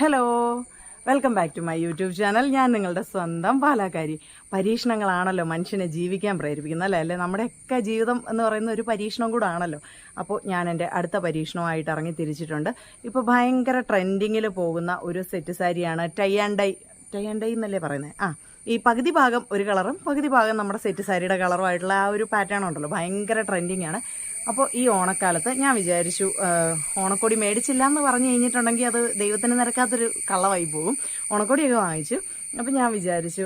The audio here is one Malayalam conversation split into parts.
Hello welcome back to my YouTube channel ഞാൻ നിങ്ങളുടെ സ്വന്തം പാലാക്കാരി. പരീക്ഷണങ്ങളാണല്ലോ മനുഷ്യനെ ജീവിക്കാൻ പ്രേരിപ്പിക്കുന്നത് അല്ലേ? അല്ലേ? നമ്മുടെയൊക്കെ ജീവിതം എന്ന് പറയുന്ന ഒരു പരീക്ഷണം കൂടെ ആണല്ലോ അപ്പോൾ ഞാൻ എന്റെ അടുത്ത പരീക്ഷണമായിട്ട് ഇറങ്ങി തിരിച്ചിട്ടുണ്ട്. ഇപ്പോൾ ഭയങ്കര ട്രെൻഡിങ്ങിൽ പോകുന്ന ഒരു സെറ്റ് സാരിയാണ് tie and dye tie and dye എന്നല്ലേ പറയുന്നത്? ആ ഈ പകുതി ഭാഗം ഒരു കളറും പകുതി ഭാഗം നമ്മുടെ സെറ്റ് സാരിയുടെ കളറുമായിട്ടുള്ള ആ ഒരു പാറ്റേൺ ഉണ്ടല്ലോ. ഭയങ്കര ട്രെൻഡിങ് ആണ്. അപ്പോൾ ഈ ഓണക്കാലത്ത് ഞാൻ വിചാരിച്ചു ഓണക്കോടി മേടിച്ചില്ല എന്ന് പറഞ്ഞു കഴിഞ്ഞിട്ടുണ്ടെങ്കിൽ അത് ദൈവത്തിന് നിരക്കാത്തൊരു കള്ളമായി പോകും. ഓണക്കോടിയൊക്കെ വാങ്ങിച്ചു. അപ്പം ഞാൻ വിചാരിച്ചു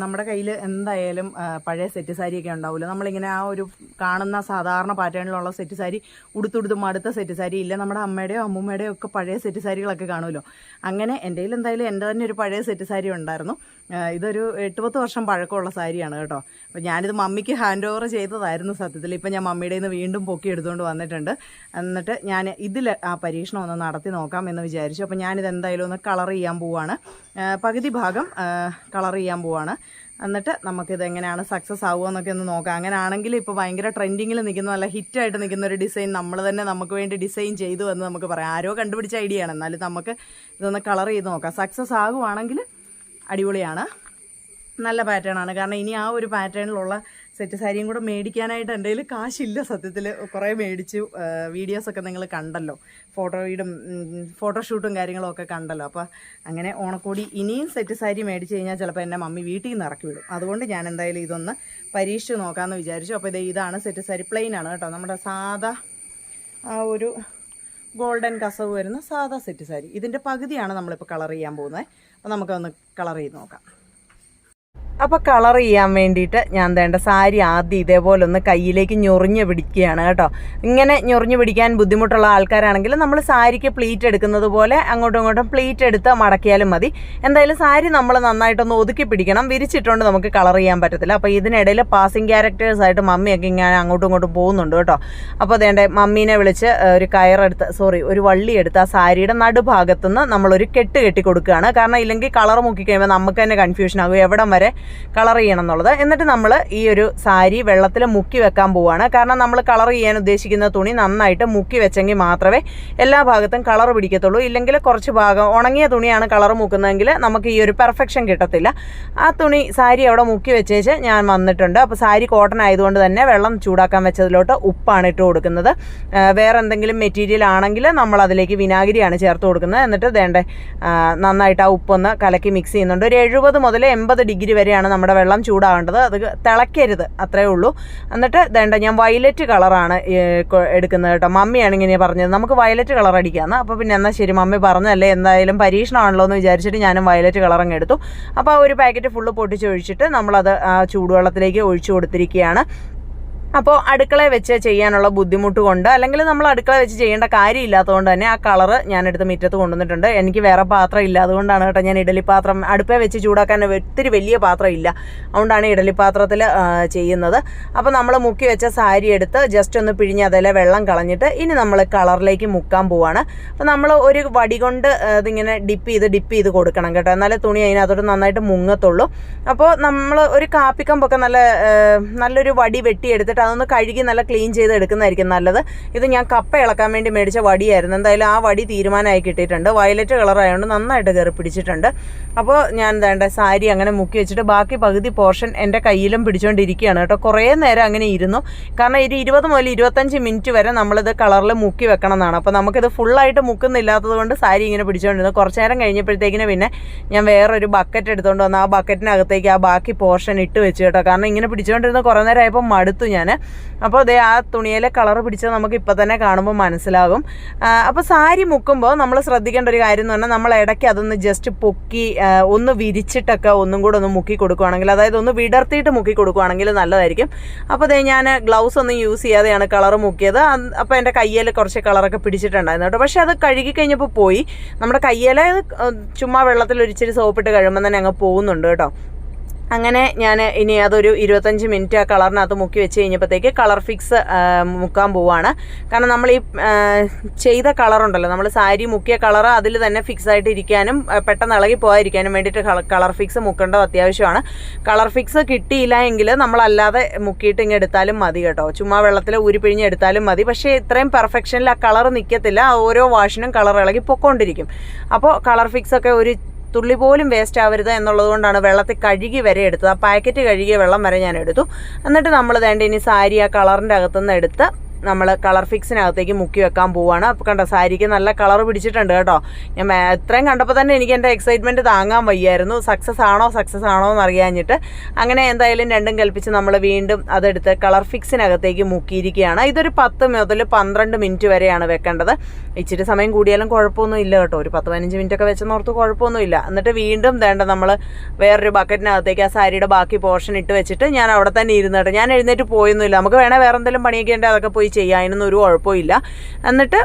നമ്മുടെ കയ്യിൽ എന്തായാലും പഴയ സെറ്റ് സാരിയൊക്കെ ഉണ്ടാവില്ല നമ്മളിങ്ങനെ ആ ഒരു കാണുന്ന സാധാരണ പാറ്റേണിലുള്ള സെറ്റ് സാരി ഉടുത്തുടുത്ത് മടുത്ത സെറ്റ് സാരി ഇല്ല. നമ്മുടെ അമ്മയുടെയോ അമ്മൂമ്മയുടെയോ ഒക്കെ പഴയ സെറ്റ് സാരികളൊക്കെ കാണുമല്ലോ. അങ്ങനെ എന്റെ എന്തായാലും എന്റെ തന്നെ ഒരു പഴയ സെറ്റ് സാരി ഉണ്ടായിരുന്നു. ഇതൊരു എട്ട് പത്ത് വർഷം പഴക്കമുള്ള സാരിയാണ് കേട്ടോ. അപ്പോൾ ഞാനിത് മമ്മിക്ക് ഹാൻഡ് ഓവർ ചെയ്തതായിരുന്നു സത്യത്തിൽ. ഇപ്പം ഞാൻ മമ്മിയുടെ നിന്ന് വീണ്ടും പൊക്കി എടുത്തുകൊണ്ട് വന്നിട്ടുണ്ട്. എന്നിട്ട് ഞാൻ ഇതിൽ ആ പരീക്ഷണം ഒന്ന് നടത്തി നോക്കാം എന്ന് വിചാരിച്ചു. അപ്പോൾ ഞാനിത് എന്തായാലും ഒന്ന് കളർ ചെയ്യാൻ പോവാണ്. പകുതി ഭാഗം കളർ ചെയ്യാൻ പോവാണ്. എന്നിട്ട് നമുക്കിത് എങ്ങനെയാണ് സക്സസ് ആവുക എന്നൊക്കെ ഒന്ന് നോക്കാം. അങ്ങനെ ആണെങ്കിൽ ഇപ്പോൾ ഭയങ്കര ട്രെൻഡിങ്ങിൽ നിൽക്കുന്ന നല്ല ഹിറ്റായിട്ട് നിൽക്കുന്ന ഒരു ഡിസൈൻ നമ്മൾ തന്നെ നമുക്ക് വേണ്ടി ഡിസൈൻ ചെയ്തു എന്ന് നമുക്ക് പറയാം. ആരോ കണ്ടുപിടിച്ച ഐഡിയ ആണ്. എന്നാലും നമുക്ക് ഇതൊന്ന് കളർ ചെയ്ത് നോക്കാം. സക്സസ് ആകുവാണെങ്കിൽ അടിപൊളിയാണ്. നല്ല പാറ്റേണാണ് കാരണം ഇനി ആ ഒരു പാറ്റേണിലുള്ള സെറ്റ് സാരിയും കൂടെ മേടിക്കാനായിട്ട് എന്റെ കാശില്ല സത്യത്തിൽ കുറേ മേടിച്ചു. വീഡിയോസൊക്കെ നിങ്ങൾ കണ്ടല്ലോ. ഫോട്ടോയിടും ഫോട്ടോഷൂട്ടും കാര്യങ്ങളും ഒക്കെ കണ്ടല്ലോ. അപ്പോൾ അങ്ങനെ ഓണക്കോടി ഇനിയും സെറ്റ് സാരി മേടിച്ച് കഴിഞ്ഞാൽ ചിലപ്പോൾ എന്റെ മമ്മി വീട്ടിൽ നിന്ന് ഇറക്കി വിടും. അതുകൊണ്ട് ഞാൻ എന്തായാലും ഇതൊന്ന് പരീക്ഷിച്ച് നോക്കാമെന്ന് വിചാരിച്ചു. അപ്പോൾ ഇത് ഇതാണ് സെറ്റ് സാരി പ്ലെയിൻ ആണ് കേട്ടോ. നമ്മുടെ സാധാ ആ ഒരു ഗോൾഡൻ കസവ് വരുന്ന സാധാ സെറ്റ് സാരി. ഇതിന്റെ പകുതിയാണ് നമ്മളിപ്പോൾ കളർ ചെയ്യാൻ പോകുന്നത്. അപ്പോൾ നമുക്കൊന്ന് കളർ ചെയ്ത് നോക്കാം. അപ്പോൾ കളർ ചെയ്യാൻ വേണ്ടിയിട്ട് ഞാൻ വേണ്ട സാരി ആദ്യം ഇതേപോലെ ഒന്ന് കയ്യിലേക്ക് ഞൊറിഞ്ഞ് പിടിക്കുകയാണ് കേട്ടോ. ഇങ്ങനെ ഞൊറിഞ്ഞ് പിടിക്കാൻ ബുദ്ധിമുട്ടുള്ള ആൾക്കാരാണെങ്കിൽ നമ്മൾ സാരിക്ക് പ്ലീറ്റ് എടുക്കുന്നത് പോലെ അങ്ങോട്ടും ഇങ്ങോട്ടും പ്ലീറ്റ് എടുത്ത് മടക്കിയാലും മതി. എന്തായാലും സാരി നമ്മൾ നന്നായിട്ടൊന്ന് ഒതുക്കി പിടിക്കണം. വിരിച്ചിട്ടുകൊണ്ട് നമുക്ക് കളർ ചെയ്യാൻ പറ്റത്തില്ല. അപ്പോൾ ഇതിനിടയിൽ പാസിംഗ് ക്യാരക്ടേഴ്സ് ആയിട്ട് മമ്മിയൊക്കെ ഇങ്ങനെ അങ്ങോട്ടും ഇങ്ങോട്ടും പോകുന്നുണ്ട് കേട്ടോ. അപ്പോൾ അതേണ്ട മമ്മീനെ വിളിച്ച് ഒരു കയറെടുത്ത് സോറി ഒരു വള്ളി എടുത്ത് ആ സാരിയുടെ നടുഭാഗത്തുനിന്ന് നമ്മളൊരു കെട്ട് കെട്ടി കൊടുക്കുകയാണ് കാരണം ഇല്ലെങ്കിൽ കളർ മുക്കി കഴിയുമ്പോൾ നമുക്ക് തന്നെ കൺഫ്യൂഷൻ ആകും. എവിടം വരെ കളർ ചെയ്യണം എന്നുള്ളത്. എന്നിട്ട് നമ്മൾ ഈ ഒരു സാരി വെള്ളത്തിൽ മുക്കി വെക്കാൻ പോവുകയാണ് കാരണം നമ്മൾ കളർ ചെയ്യാൻ ഉദ്ദേശിക്കുന്ന തുണി നന്നായിട്ട് മുക്കി വെച്ചെങ്കിൽ മാത്രമേ എല്ലാ ഭാഗത്തും കളർ പിടിക്കത്തുള്ളൂ. ഇല്ലെങ്കിൽ കുറച്ച് ഭാഗം ഉണങ്ങിയ തുണിയാണ് കളർ മുക്കുന്നതെങ്കിൽ നമുക്ക് ഈ ഒരു പെർഫെക്ഷൻ കിട്ടത്തില്ല. ആ തുണി സാരി അവിടെ മുക്കി വെച്ചേച്ച് ഞാൻ വന്നിട്ടുണ്ട്. അപ്പോൾ സാരി കോട്ടൺ ആയതുകൊണ്ട് തന്നെ വെള്ളം ചൂടാക്കാൻ വെച്ചതിലോട്ട് ഉപ്പാണ് ഇട്ട് കൊടുക്കുന്നത്. വേറെ എന്തെങ്കിലും മെറ്റീരിയൽ ആണെങ്കിൽ നമ്മൾ അതിലേക്ക് വിനാഗിരിയാണ് ചേർത്ത് കൊടുക്കുന്നത്. എന്നിട്ട് വേണ്ട നന്നായിട്ട് ആ ഉപ്പൊന്ന് കലക്കി മിക്സ് ചെയ്യുന്നുണ്ട്. ഒരു എഴുപത് മുതൽ എൺപത് ഡിഗ്രി വരെയാണ് നമ്മുടെ വെള്ളം ചൂടാവേണ്ടത്. അത് തിളയ്ക്കരുത് അത്രേ ഉള്ളൂ. എന്നിട്ട് വേണ്ട ഞാൻ വയലറ്റ് കളറാണ് എടുക്കുന്നത് കേട്ടോ. മമ്മിയാണ് ഇങ്ങനെ പറഞ്ഞത്. നമുക്ക് വയലറ്റ് കളർ അടിക്കാമെന്ന് അപ്പോൾ പിന്നെ എന്നാൽ ശരി മമ്മി പറഞ്ഞല്ലേ എന്തായാലും പരീക്ഷണമാണല്ലോ എന്ന് വിചാരിച്ചിട്ട് ഞാനും വയലറ്റ് കളർ അങ്ങ് എടുത്തു. അപ്പോൾ ആ ഒരു പാക്കറ്റ് ഫുള്ള് പൊട്ടിച്ചൊഴിച്ചിട്ട് നമ്മളത് ആ ചൂടുവെള്ളത്തിലേക്ക് ഒഴിച്ചു കൊടുത്തിരിക്കുകയാണ്. അപ്പോൾ അടുക്കളയിൽ വെച്ച് ചെയ്യാനുള്ള ബുദ്ധിമുട്ട് കൊണ്ട് അല്ലെങ്കിൽ നമ്മൾ അടുക്കള വെച്ച് ചെയ്യേണ്ട കാര്യമില്ലാത്തതുകൊണ്ട് തന്നെ ആ കളറ് ഞാനെടുത്ത് മുറ്റത്ത് കൊണ്ടുവന്നിട്ടുണ്ട്. എനിക്ക് വേറെ പാത്രം ഇല്ല. അതുകൊണ്ടാണ് കേട്ടോ ഞാൻ ഇഡലി പാത്രം അടുപ്പേ വെച്ച് ചൂടാക്കാൻ ഒത്തിരി വലിയ പാത്രം ഇല്ല. അതുകൊണ്ടാണ് ഇഡലി പാത്രത്തിൽ ചെയ്യുന്നത്. അപ്പോൾ നമ്മൾ മുക്കി വെച്ച സാരി എടുത്ത് ജസ്റ്റ് ഒന്ന് പിഴിഞ്ഞ് അതിലെ വെള്ളം കളഞ്ഞിട്ട് ഇനി നമ്മൾ കളറിലേക്ക് മുക്കാൻ പോവാണ്. അപ്പോൾ നമ്മൾ ഒരു വടി കൊണ്ട് ഇതിങ്ങനെ ഡിപ്പ് ചെയ്ത് ഡിപ്പ് ചെയ്ത് കൊടുക്കണം കേട്ടോ. എന്നാലേ തുണി അതിനകത്തോട്ട് നന്നായിട്ട് മുങ്ങത്തുള്ളൂ. അപ്പോൾ നമ്മൾ ഒരു കാപ്പിക്കമ്പൊക്കെ നല്ല നല്ലൊരു വടി വെട്ടിയെടുത്തിട്ട് അതൊന്ന് കഴുകി നല്ല ക്ലീൻ ചെയ്ത് എടുക്കുന്നതായിരിക്കും നല്ലത്. ഇത് ഞാൻ കപ്പ ഇളക്കാൻ വേണ്ടി മേടിച്ച വടിയായിരുന്നു. എന്തായാലും ആ വടി തീരുമാനമായി കിട്ടിയിട്ടുണ്ട്. വയലറ്റ് കളറായതുകൊണ്ട് നന്നായിട്ട് കയറി പിടിച്ചിട്ടുണ്ട്. അപ്പോൾ ഞാൻ വേണ്ട സാരി അങ്ങനെ മുക്കി വെച്ചിട്ട് ബാക്കി പകുതി പോർഷൻ എന്റെ കയ്യിലും പിടിച്ചുകൊണ്ടിരിക്കുകയാണ് കേട്ടോ. കുറേ നേരം അങ്ങനെ ഇരുന്നു. കാരണം ഒരു ഇരുപത് മുതൽ ഇരുപത്തഞ്ച് മിനിറ്റ് വരെ നമ്മളിത് കളറിൽ മുക്കി വെക്കണം എന്നാണ് അപ്പോൾ നമുക്കിത് ഫുള്ളായിട്ട് മുക്കുന്നില്ലാത്തത് കൊണ്ട് സാരി ഇങ്ങനെ പിടിച്ചുകൊണ്ടിരുന്നു കുറച്ച് നേരം കഴിഞ്ഞപ്പോഴത്തേക്കിന് പിന്നെ ഞാൻ വേറൊരു ബക്കറ്റ് എടുത്തുകൊണ്ട് വന്ന് ആ ബക്കറ്റിനകത്തേക്ക് ആ ബാക്കി പോർഷൻ ഇട്ട് വെച്ച് കേട്ടോ. കാരണം ഇങ്ങനെ പിടിച്ചുകൊണ്ടിരുന്ന കുറേ നേരമായപ്പോൾ മടുത്തു ഞാൻ അപ്പോൾ അതേ ആ തുണിയിലെ കളർ പിടിച്ചത് നമുക്ക് ഇപ്പോൾ തന്നെ കാണുമ്പോൾ മനസ്സിലാകും. അപ്പോൾ സാരി മുക്കുമ്പോൾ നമ്മൾ ശ്രദ്ധിക്കേണ്ട ഒരു കാര്യം എന്ന് പറഞ്ഞാൽ നമ്മൾ ഇടയ്ക്ക് അതൊന്ന് ജസ്റ്റ് പൊക്കി ഒന്ന് വിരിച്ചിട്ടൊക്കെ ഒന്നും കൂടെ ഒന്ന് മുക്കി കൊടുക്കുകയാണെങ്കിൽ അതായത് ഒന്ന് വിടർത്തിയിട്ട് മുക്കി കൊടുക്കുകയാണെങ്കിൽ നല്ലതായിരിക്കും. അപ്പോൾ അതേ ഞാൻ ഗ്ലൗസ് ഒന്നും യൂസ് ചെയ്യാതെയാണ് കളർ മുക്കിയത്. അപ്പോൾ എന്റെ കയ്യിൽ കുറച്ച് കളറൊക്കെ പിടിച്ചിട്ടുണ്ടായിരുന്നു കേട്ടോ. പക്ഷേ അത് കഴുകി കഴിഞ്ഞപ്പോൾ പോയി. നമ്മുടെ കയ്യിൽ ചുമ്മാ വെള്ളത്തിൽ ഒരിച്ചിരി സോപ്പിട്ട് കഴിയുമ്പോൾ തന്നെ അങ്ങ് പോകുന്നുണ്ട് കേട്ടോ. അങ്ങനെ ഞാൻ ഇനി അതൊരു ഇരുപത്തഞ്ച് മിനിറ്റ് ആ കളറിനകത്ത് മുക്കി വെച്ച് കഴിഞ്ഞപ്പോഴത്തേക്ക് കളർ ഫിക്സ് മുക്കാൻ പോവാണ്. കാരണം നമ്മൾ ഈ ചെയ്ത കളറുണ്ടല്ലോ. നമ്മൾ സാരി മുക്കിയ കളർ അതിൽ തന്നെ ഫിക്സ് ആയിട്ട് ഇരിക്കാനും പെട്ടെന്ന് ഇളകി പോകാതിരിക്കാനും വേണ്ടിയിട്ട് കളർ ഫിക്സ് മുക്കേണ്ടത് അത്യാവശ്യമാണ്. കളർ ഫിക്സ് കിട്ടിയില്ല എങ്കിൽ നമ്മളല്ലാതെ മുക്കിയിട്ട് ഇങ്ങനെ എടുത്താലും മതി കേട്ടോ. ചുമ്മാ വെള്ളത്തിൽ ഊരിപ്പിഴിഞ്ഞ് എടുത്താലും മതി. പക്ഷേ ഇത്രയും പെർഫെക്ഷനിൽ ആ കളർ നിൽക്കത്തില്ല ഓരോ വാഷിനും കളർ ഇളകി പൊക്കോണ്ടിരിക്കും. അപ്പോൾ കളർ ഫിക്സ് ഒക്കെ ഒരു തുള്ളി പോലും വേസ്റ്റ് ആവരുത് എന്നുള്ളതുകൊണ്ടാണ് വെള്ളത്തിൽ കഴുകി വരെ എടുത്തത്. ആ പാക്കറ്റ് കഴുകിയ വെള്ളം വരെ ഞാൻ എടുത്തു. എന്നിട്ട് നമ്മൾ വേണ്ട ഇനി സാരി ആ കളറിന്റെ അകത്തുനിന്ന് എടുത്ത് നമ്മൾ കളർ ഫിക്സിനകത്തേക്ക് മുക്കി വെക്കാൻ പോവാണ്. അപ്പോൾ കണ്ടോ സാരിക്ക് നല്ല കളർ പിടിച്ചിട്ടുണ്ട് കേട്ടോ. ഞാൻ എത്രയും കണ്ടപ്പോൾ തന്നെ എനിക്ക് എന്റെ എക്സൈറ്റ്മെന്റ് താങ്ങാൻ വയ്യായിരുന്നു. സക്സസ് ആണോ സക്സസ് ആണോ എന്ന് അറിയാഞ്ഞിട്ട് അങ്ങനെ എന്തായാലും രണ്ടും കൽപ്പിച്ച് നമ്മൾ വീണ്ടും അതെടുത്ത് കളർ ഫിക്സിനകത്തേക്ക് മുക്കിയിരിക്കുകയാണ്. ഇതൊരു പത്ത് മുതൽ പന്ത്രണ്ട് മിനിറ്റ് വരെയാണ് വെക്കേണ്ടത്. ഇച്ചിരി സമയം കൂടിയാലും കുഴപ്പമൊന്നും ഇല്ല കേട്ടോ. ഒരു പത്ത് പതിനഞ്ച് മിനിറ്റ് ഒക്കെ വെച്ചെന്നോർത്ത് കുഴപ്പമൊന്നും ഇല്ല. എന്നിട്ട് വീണ്ടും വേണ്ട നമ്മൾ വേറൊരു ബക്കറ്റിനകത്തേക്ക് ആ സാരിയുടെ ബാക്കി പോർഷൻ ഇട്ട് വെച്ചിട്ട് ഞാൻ അവിടെ തന്നെ ഇരുന്നിട്ട് ഞാൻ എഴുന്നേറ്റ് പോയൊന്നുമില്ല. നമുക്ക് വേണേൽ വേറെ എന്തെങ്കിലും പണിയൊക്കെ ഉണ്ടെങ്കിൽ അതൊക്കെ പോയി ചെയ്യാം അതിനൊന്നും ഒരു കുഴപ്പമില്ല. എന്നിട്ട്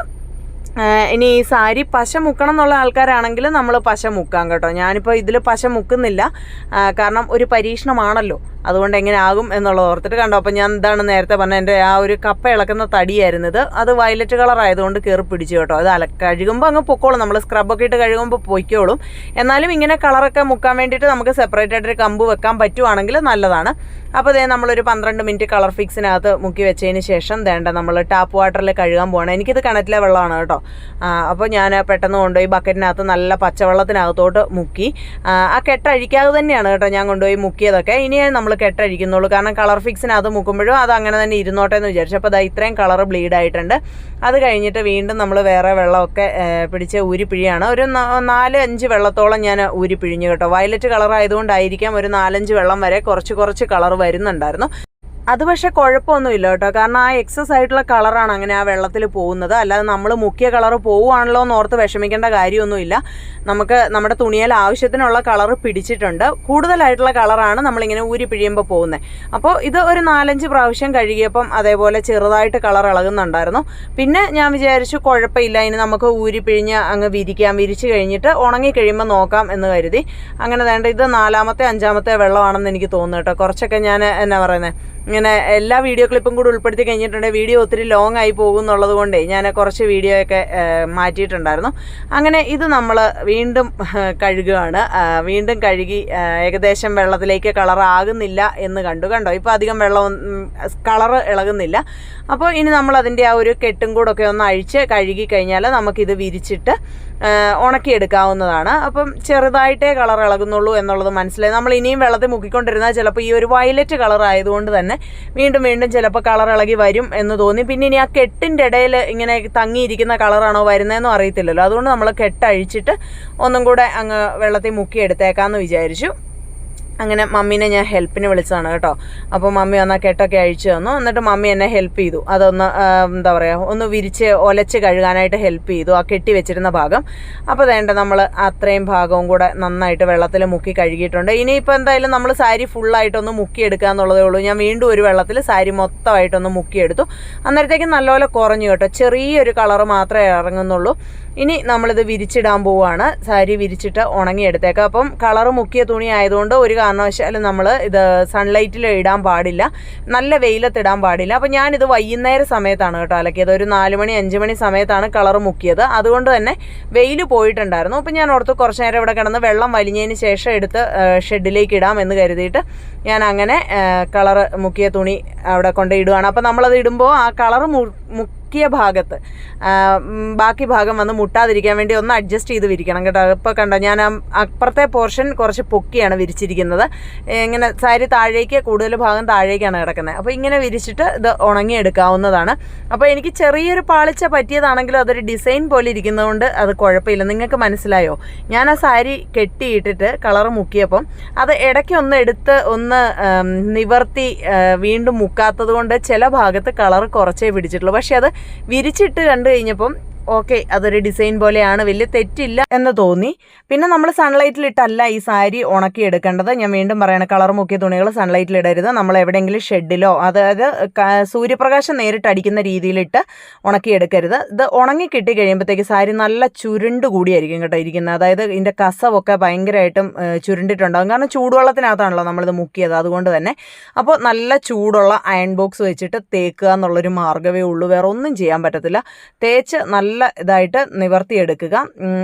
ഇനി ഈ സാരി പശ മുക്കണം എന്നുള്ള ആൾക്കാരാണെങ്കിൽ നമ്മൾ പശ മുക്കാം കേട്ടോ. ഞാനിപ്പോൾ ഇതിൽ പശ മുക്കുന്നില്ല. കാരണം ഒരു പരീക്ഷണമാണല്ലോ. അതുകൊണ്ട് എങ്ങനെ ആകും എന്നുള്ളത് ഓർത്തിട്ട് കണ്ടോ? അപ്പം ഞാൻ എന്താണ് നേരത്തെ പറഞ്ഞ എന്റെ ആ ഒരു കപ്പ ഇളക്കുന്ന തടിയായിരുന്നു ഇത് അത് വയലറ്റ് കളർ ആയതുകൊണ്ട് കയറി പിടിച്ചു കേട്ടോ. അത് അല കഴുകുമ്പോൾ അങ്ങ് പൊക്കോളും. നമ്മൾ സ്ക്രബൊക്കെ ഇട്ട് കഴുകുമ്പോൾ പൊയ്ക്കോളും. എന്നാലും ഇങ്ങനെ കളറൊക്കെ മുക്കാൻ വേണ്ടിയിട്ട് നമുക്ക് സെപ്പറേറ്റ് ആയിട്ടൊരു കമ്പ് വെക്കാൻ പറ്റുവാണെങ്കിൽ നല്ലതാണ്. അപ്പോൾ ദേ നമ്മളൊരു പന്ത്രണ്ട് മിനിറ്റ് കളർ ഫിക്സിനകത്ത് മുക്കി വെച്ചതിന് ശേഷം വേണ്ട നമ്മൾ ടാപ്പ് വാട്ടറിൽ കഴുകാൻ പോകണം എനിക്കിത് കിണറ്റിലെ വെള്ളമാണ് കേട്ടോ. അപ്പോൾ ഞാൻ പെട്ടെന്ന് കൊണ്ടുപോയി ബക്കറ്റിനകത്ത് നല്ല പച്ചവെള്ളത്തിനകത്തോട്ട് മുക്കി. ആ കെട്ടഴിക്കാതെ തന്നെയാണ് കേട്ടോ ഞാൻ കൊണ്ടുപോയി മുക്കിയതൊക്കെ. ഇനിയാണ് നമ്മൾ കെട്ടഴിക്കുന്നുള്ളൂ. കാരണം കളർ ഫിക്സിന് അത് മുക്കുമ്പോഴും അത് അങ്ങനെ തന്നെ ഇരുന്നോട്ടെ എന്ന് വിചാരിച്ചു. അപ്പോൾ അത് ഇത്രയും കളർ ബ്ലീഡ് ആയിട്ടുണ്ട്. അത് കഴിഞ്ഞിട്ട് വീണ്ടും നമ്മൾ വേറെ വെള്ളമൊക്കെ പിടിച്ച് ഊരിപ്പിഴിയാണ്. ഒരു നാല് അഞ്ച് വെള്ളത്തോളം ഞാൻ ഊരിപ്പിഴിഞ്ഞു കേട്ടോ. വയലറ്റ് കളർ ആയതുകൊണ്ടായിരിക്കാം ഒരു നാലഞ്ച് വെള്ളം വരെ കുറച്ച് കുറച്ച് കളർ വരുന്നുണ്ടായിരുന്നു. അത് പക്ഷേ കുഴപ്പമൊന്നുമില്ല കേട്ടോ കാരണം ആ എക്സസ് ആയിട്ടുള്ള കളറാണ് അങ്ങനെ ആ വെള്ളത്തിൽ പോകുന്നത്. അല്ലാതെ നമ്മൾ മുക്കിയ കളർ പോവുകയാണല്ലോ എന്ന് ഓർത്ത് വിഷമിക്കേണ്ട കാര്യമൊന്നുമില്ല. നമുക്ക് നമ്മുടെ തുണിയിൽ ആവശ്യത്തിനുള്ള കളർ പിടിച്ചിട്ടുണ്ട്. കൂടുതലായിട്ടുള്ള കളറാണ് നമ്മളിങ്ങനെ ഊരി പിഴിയുമ്പോൾ പോകുന്നത്. അപ്പോൾ ഇത് ഒരു നാലഞ്ച് പ്രാവശ്യം കഴുകിയപ്പം അതേപോലെ ചെറുതായിട്ട് കളർ ഇളകുന്നുണ്ടായിരുന്നു. പിന്നെ ഞാൻ വിചാരിച്ചു കുഴപ്പമില്ല ഇനി നമുക്ക് ഊരി പിഴിഞ്ഞ് അങ്ങ് വിരിക്കാം. വിരിച്ച് കഴിഞ്ഞിട്ട് ഉണങ്ങി കഴിയുമ്പോൾ നോക്കാം എന്ന് കരുതി. അങ്ങനെ വേണ്ട ഇത് നാലാമത്തെ അഞ്ചാമത്തെ വെള്ളമാണെന്ന് എനിക്ക് തോന്നുന്നു കേട്ടോ. കുറച്ചൊക്കെ ഞാൻ എന്നാ പറയുന്നത് ഇങ്ങനെ എല്ലാ വീഡിയോ ക്ലിപ്പും കൂടി ഉൾപ്പെടുത്തി കഴിഞ്ഞിട്ടുണ്ട്. വീഡിയോ ഒത്തിരി ലോങ് ആയി പോകും എന്നുള്ളത് കൊണ്ടേ ഞാൻ കുറച്ച് വീഡിയോ ഒക്കെ മാറ്റിയിട്ടുണ്ടായിരുന്നു. അങ്ങനെ ഇത് നമ്മൾ വീണ്ടും കഴുകുകയാണ്. വീണ്ടും കഴുകി ഏകദേശം വെള്ളത്തിലേക്ക് കളർ ആകുന്നില്ല എന്ന് കണ്ടു. കണ്ടോ? ഇപ്പോൾ അധികം വെള്ളം കളർ ഇളകുന്നില്ല. അപ്പോൾ ഇനി നമ്മൾ അതിന്റെ ആ ഒരു കെട്ടും കൂടൊക്കെ ഒന്ന് അഴിച്ച് കഴുകി കഴിഞ്ഞാൽ നമുക്കിത് വിരിച്ചിട്ട് ഉണക്കിയെടുക്കാവുന്നതാണ്. അപ്പം ചെറുതായിട്ടേ കളർ ഇളകുന്നുള്ളൂ എന്നുള്ളത് മനസ്സിലായി. നമ്മൾ ഇനിയും വെള്ളത്തിൽ മുക്കിക്കൊണ്ടിരുന്നാൽ ചിലപ്പോൾ ഈ ഒരു വയലറ്റ് കളർ ആയതുകൊണ്ട് തന്നെ വീണ്ടും വീണ്ടും ചിലപ്പോൾ കളർ ഇളകി വരും എന്ന് തോന്നി. പിന്നെ ഇനി ആ കെട്ടിന്റെ ഇടയിൽ ഇങ്ങനെ തങ്ങിയിരിക്കുന്ന കളറാണോ വരുന്നതെന്നും അറിയത്തില്ലല്ലോ. അതുകൊണ്ട് നമ്മൾ കെട്ടഴിച്ചിട്ട് ഒന്നും കൂടെ അങ്ങ് വെള്ളത്തിൽ മുക്കി എടുത്തേക്കാമെന്ന് വിചാരിച്ചു. അങ്ങനെ മമ്മീനെ ഞാൻ ഹെൽപ്പിന് വിളിച്ചതാണ് കേട്ടോ. അപ്പോൾ മമ്മി വന്നാൽ കെട്ടൊക്കെ അഴിച്ചു തന്നു. എന്നിട്ട് മമ്മി എന്നെ ഹെൽപ്പ് ചെയ്തു. അതൊന്ന് എന്താ പറയുക ഒന്ന് വിരിച്ച് ഒലച്ച് കഴുകാനായിട്ട് ഹെൽപ്പ് ചെയ്തു. ആ കെട്ടി വെച്ചിരുന്ന ഭാഗം. അപ്പോൾ വേണ്ട നമ്മൾ അത്രയും ഭാഗവും കൂടെ നന്നായിട്ട് വെള്ളത്തിൽ മുക്കി കഴുകിയിട്ടുണ്ട്. ഇനിയിപ്പോൾ എന്തായാലും നമ്മൾ സാരി ഫുള്ളായിട്ടൊന്ന് മുക്കിയെടുക്കുക എന്നുള്ളതേ ഉള്ളൂ. ഞാൻ വീണ്ടും ഒരു വെള്ളത്തിൽ സാരി മൊത്തമായിട്ടൊന്ന് മുക്കിയെടുത്തു. അന്നേരത്തേക്ക് നല്ലപോലെ കുറഞ്ഞു കേട്ടോ. ചെറിയൊരു കളറ് മാത്രമേ ഇറങ്ങുന്നുള്ളൂ. ഇനി നമ്മളിത് വിരിച്ചിടാൻ പോവുകയാണ് സാരി വിരിച്ചിട്ട് ഉണങ്ങിയെടുത്തേക്കാം അപ്പം കളർ മുക്കിയ തുണി ആയതുകൊണ്ട് ഒരു കാരണവശാലും നമ്മൾ ഇത് സൺലൈറ്റിൽ ഇടാൻ പാടില്ല. നല്ല വെയിലത്തിടാൻ പാടില്ല. അപ്പം ഞാനിത് വൈകുന്നേര സമയത്താണ് കേട്ടോ അലക്കിയത്. ഒരു നാല് മണി അഞ്ച് മണി സമയത്താണ് കളർ മുക്കിയത്. അതുകൊണ്ട് തന്നെ വെയിൽ പോയിട്ടുണ്ടായിരുന്നു. അപ്പം ഞാൻ ഓർത്ത് കുറച്ച് നേരം ഇവിടെ കിടന്ന് വെള്ളം വലിഞ്ഞതിന് ശേഷം എടുത്ത് ഷെഡിലേക്ക് ഇടാം എന്ന് കരുതിയിട്ട് ഞാൻ അങ്ങനെ കളർ മുക്കിയ തുണി അവിടെ കൊണ്ട് ഇടുകയാണ് അപ്പം നമ്മളത് ഇടുമ്പോൾ ആ കളറ് മുക്കിയ ഭാഗത്ത്. ബാക്കി ഭാഗം വന്ന് മുട്ടാതിരിക്കാൻ വേണ്ടി ഒന്ന് അഡ്ജസ്റ്റ് ചെയ്ത് വിരിക്കണം കേട്ടോ. ഇപ്പോൾ കണ്ടോ ഞാൻ അപ്പുറത്തെ പോർഷൻ കുറച്ച് പൊക്കിയാണ് വിരിച്ചിരിക്കുന്നത്. ഇങ്ങനെ സാരി താഴേക്ക് കൂടുതൽ ഭാഗം താഴേക്കാണ് കിടക്കുന്നത്. അപ്പോൾ ഇങ്ങനെ വിരിച്ചിട്ട് ഇത് ഉണങ്ങിയെടുക്കാവുന്നതാണ്. അപ്പോൾ എനിക്ക് ചെറിയൊരു പാളിച്ച പറ്റിയതാണെങ്കിലും അതൊരു ഡിസൈൻ പോലെ ഇരിക്കുന്നതുകൊണ്ട് അത് കുഴപ്പമില്ല. നിങ്ങൾക്ക് മനസ്സിലായോ? ഞാൻ ആ സാരി കെട്ടിയിട്ടിട്ട് കളർ മുക്കിയപ്പം അത് ഇടയ്ക്ക് ഒന്ന് എടുത്ത് ഒന്ന് നിവർത്തി വീണ്ടും മുക്കാത്തത് കൊണ്ട് ചില ഭാഗത്ത് കളർ കുറച്ചേ പിടിച്ചിട്ടുള്ളൂ. പക്ഷേ അത് വിരിച്ചിട്ട് കണ്ടു കഴിഞ്ഞപ്പം ഓക്കെ അതൊരു ഡിസൈൻ പോലെയാണ്. വലിയ തെറ്റില്ല എന്ന് തോന്നി. പിന്നെ നമ്മൾ സൺലൈറ്റിലിട്ടല്ല ഈ സാരി ഉണക്കി ഉണക്കിയെടുക്കേണ്ടത് ഞാൻ വീണ്ടും പറയണ കളർ മുക്കിയ തുണികൾ സൺലൈറ്റിൽ ഇടരുത് നമ്മൾ എവിടെയെങ്കിലും ഷെഡിലോ അതായത് സൂര്യപ്രകാശം നേരിട്ട് അടിക്കുന്ന രീതിയിലിട്ട് ഉണക്കിയെടുക്കരുത് ഇത് ഉണങ്ങി കിട്ടി കഴിയുമ്പോഴത്തേക്ക് സാരി നല്ല ചുരുണ്ട് കൂടിയായിരിക്കും കേട്ടോ ഇരിക്കുന്നത്. അതായത് ഇതിന്റെ കസവൊക്കെ ഭയങ്കരമായിട്ടും ചുരുണ്ടിട്ടുണ്ടാകും കാരണം ചൂടുവെള്ളത്തിനകത്താണല്ലോ നമ്മളിത് മുക്കിയത്. അതുകൊണ്ട് തന്നെ. അപ്പോൾ നല്ല ചൂടുള്ള അയൺ ബോക്സ് വെച്ചിട്ട് തേക്കുക എന്നുള്ളൊരു മാർഗമേ ഉള്ളൂ. വേറെ ഒന്നും ചെയ്യാൻ പറ്റത്തില്ല. തേച്ച് നല്ല ഇതായിട്ട് നിവർത്തിയെടുക്കുക.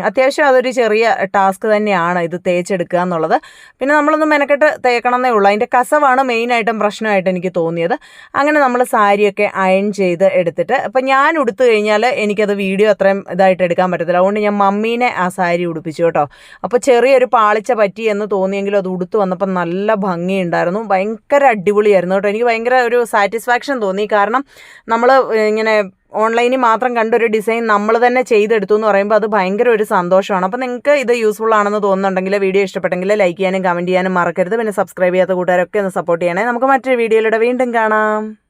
അത്യാവശ്യം അതൊരു ചെറിയ ടാസ്ക് തന്നെയാണ് ഇത് തേച്ചെടുക്കുക എന്നുള്ളത്. പിന്നെ നമ്മളൊന്ന് മെനക്കെട്ട് തേക്കണമെന്നേ ഉള്ളൂ. അതിന്റെ കസവാണ് മെയിനായിട്ടും പ്രശ്നമായിട്ട് എനിക്ക് തോന്നിയത്. അങ്ങനെ നമ്മൾ സാരിയൊക്കെ അയൺ ചെയ്ത് എടുത്തിട്ട് അപ്പം ഞാൻ ഉടുത്തു കഴിഞ്ഞാൽ എനിക്കത് വീഡിയോ അത്രയും ഇതായിട്ട് എടുക്കാൻ പറ്റത്തില്ല. അതുകൊണ്ട് ഞാൻ മമ്മീനെ ആ സാരി ഉടുപ്പിച്ചു കേട്ടോ. അപ്പോൾ ചെറിയൊരു പാളിച്ച പറ്റി എന്ന് തോന്നിയെങ്കിലും അത് ഉടുത്തു വന്നപ്പോൾ നല്ല ഭംഗിയുണ്ടായിരുന്നു. ഭയങ്കര അടിപൊളിയായിരുന്നു കേട്ടോ. എനിക്ക് ഭയങ്കര ഒരു സാറ്റിസ്ഫാക്ഷൻ തോന്നി. കാരണം നമ്മൾ ഇങ്ങനെ ഓൺലൈനിൽ മാത്രം കണ്ടൊരു ഡിസൈൻ നമ്മൾ തന്നെ ചെയ്തെടുത്തു എന്ന് പറയുമ്പോൾ അത് ഭയങ്കര ഒരു സന്തോഷമാണ്. അപ്പോൾ നിങ്ങൾക്ക് ഇത് യൂസ്ഫുൾ ആണെന്ന് തോന്നുന്നുണ്ടെങ്കിൽ വീഡിയോ ഇഷ്ടപ്പെട്ടെങ്കിൽ ലൈക്ക് ചെയ്യാനും കമന്റ് ചെയ്യാനും മറക്കരുത്. പിന്നെ സബ്സ്ക്രൈബ് ചെയ്യാത്ത കൂട്ടുകാരൊക്കെ ഒന്ന് സപ്പോർട്ട് ചെയ്യണേ. നമുക്ക് മറ്റൊരു വീഡിയോയിലൂടെ വീണ്ടും കാണാം.